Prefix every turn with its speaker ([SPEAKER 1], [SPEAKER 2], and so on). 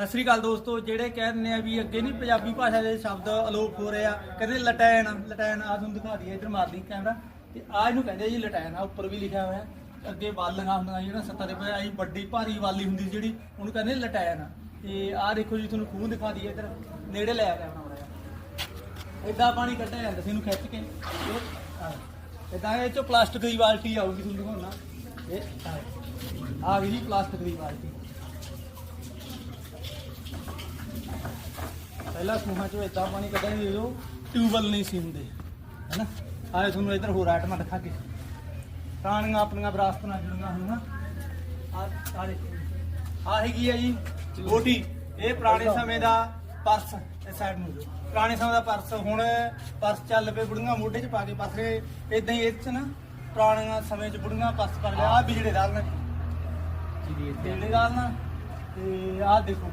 [SPEAKER 1] ਸਤਿ ਸ੍ਰੀ ਅਕਾਲ ਦੋਸਤੋ, ਜਿਹੜੇ ਕਹਿ ਦਿੰਦੇ ਆ ਵੀ ਅੱਗੇ ਨਹੀਂ ਪੰਜਾਬੀ ਭਾਸ਼ਾ ਦੇ ਸ਼ਬਦ ਅਲੋਪ ਹੋ ਰਹੇ ਆ, ਕਹਿੰਦੇ ਲਟੈਨ ਲਟੈਨ ਆ ਤੁਹਾਨੂੰ ਦਿਖਾ ਦਈਏ, ਇਧਰ ਮਾਰ ਲਈ ਕੈਮਰਾ ਤੇ ਆ ਇਹਨੂੰ ਕਹਿੰਦੇ ਜੀ ਲਟੈਨ ਆ ਉੱਪਰ ਵੀ ਲਿਖਿਆ ਹੋਇਆ, ਅੱਗੇ ਵਾਲੀਆਂ ਹੁੰਦੀਆਂ ਜਿਹੜਾ ਸੱਤਾ ਦੇ ਪਏ ਆਈ ਵੱਡੀ ਭਾਰੀ ਵਾਲੀ ਹੁੰਦੀ ਸੀ ਜਿਹੜੀ, ਉਹਨੂੰ ਕਹਿੰਦੇ ਲਟੈਨ ਤੇ ਆ ਦੇਖੋ ਜੀ, ਤੁਹਾਨੂੰ ਖੂਹ ਦਿਖਾ ਦਈਏ, ਇਧਰ ਨੇੜੇ ਲੈ ਆ ਕੈਮਰਾ ਬੜਾ ਏਦਾਂ ਪਾਣੀ ਕੱਢਿਆ ਜਾਂਦਾ ਸੀ ਇਹਨੂੰ ਖਿੱਚ ਕੇ। ਇਦਾਂ ਇਹ ਚੋਂ ਪਲਾਸਟਿਕ ਦੀ ਬਾਲਟੀ ਆਊਗੀ ਤੁਹਾਨੂੰ ਦਿਖਾਉਣਾ। ਇਹ ਆ ਗਈ ਜੀ ਪਲਾਸਟਿਕ ਦੀ ਬਾਲਟੀ। ਪਹਿਲਾਂ ਖੂਹਾਂ ਚੋਂ ਇਦਾਂ ਪਾਣੀ ਕੱਢਿਆ ਜਦੋਂ ਟਿਊਬਲ ਨਹੀਂ ਸੀ ਹੁੰਦੇ ਹੈਨਾ ਆਏ ਤੁਹਾਨੂੰ ਇੱਧਰ ਹੋਰ ਆਈਟਮਾਂ ਦਿਖਾ ਕੇ। ਪੁਰਾਣੀਆਂ ਆਪਣੀਆਂ ਵਿਰਾਸਤ ਨਾਲ ਜੁੜੀਆਂ ਹੋਈਆਂ ਆ ਆ ਆ ਹੈਗੀ ਆ ਜੀ ਗੋਟੀ ਇਹ ਪੁਰਾਣੇ ਸਮੇਂ ਦਾ ਪਰਸ ਇਸ ਸਾਈਡ ਨੂੰ ਪੁਰਾਣੇ ਸਮੇਂ ਦਾ ਪਰਸ ਹੁਣ ਪਰਸ ਚੱਲ ਪਏ ਬੁੜੀਆਂ ਮੋਢੇ 'ਚ ਪਾ ਕੇ ਪਾਸੇ ਇਦਾਂ ਹੀ ਇਹ 'ਚ ਨਾ ਪੁਰਾਣੀਆਂ ਸਮੇਂ 'ਚ ਬੁੜੀਆਂ ਪਰਸ ਕਰ ਲਿਆ। ਆ ਬਿਜੜੇ ਦਾਲ ਨਾਲ ਜੀ ਬਿਜੜੇ ਦਾਲ ਨਾਲ। ਤੇ ਆਹ ਦੇਖੋ